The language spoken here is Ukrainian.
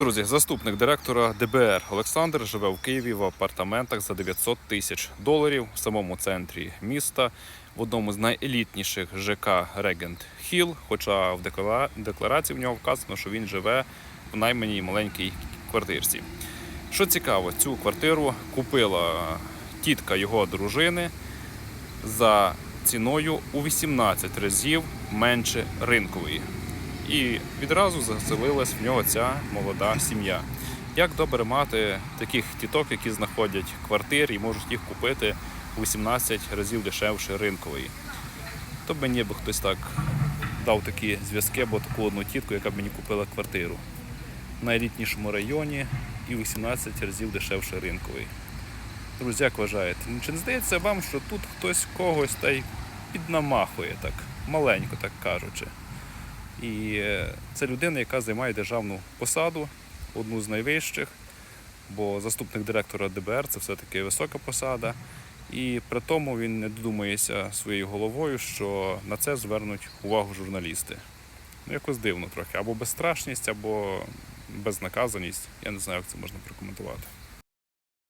Друзі, заступник директора ДБР Олександр живе в Києві в апартаментах за 900 тисяч доларів в самому центрі міста, в одному з найелітніших ЖК Регент Хіл. Хоча в деклара- декларації в нього вказано, що він живе в найманій маленькій квартирці. Що цікаво, цю квартиру купила тітка його дружини за ціною у 18 разів менше ринкової. І відразу заселилась в нього ця молода сім'я. Як добре мати таких тіток, які знаходять квартири і можуть їх купити у 18 разів дешевше ринкової. То б мені би хтось так дав такі зв'язки, або таку одну тітку, яка б мені купила квартиру в найелітнішому районі і у 18 разів дешевше ринкової. Друзі, як вважаєте, ну, чи не здається вам, що тут хтось когось та й піднамахує так, маленько так кажучи? І е, це людина, яка займає державну посаду, одну з найвищих, бо заступник директора ДБР це все-таки висока посада. І при тому він не додумається своєю головою, що на це звернуть увагу журналісти. Ну, якось дивно трохи. Або безстрашність, або безнаказаність. Я не знаю, як це можна прокоментувати.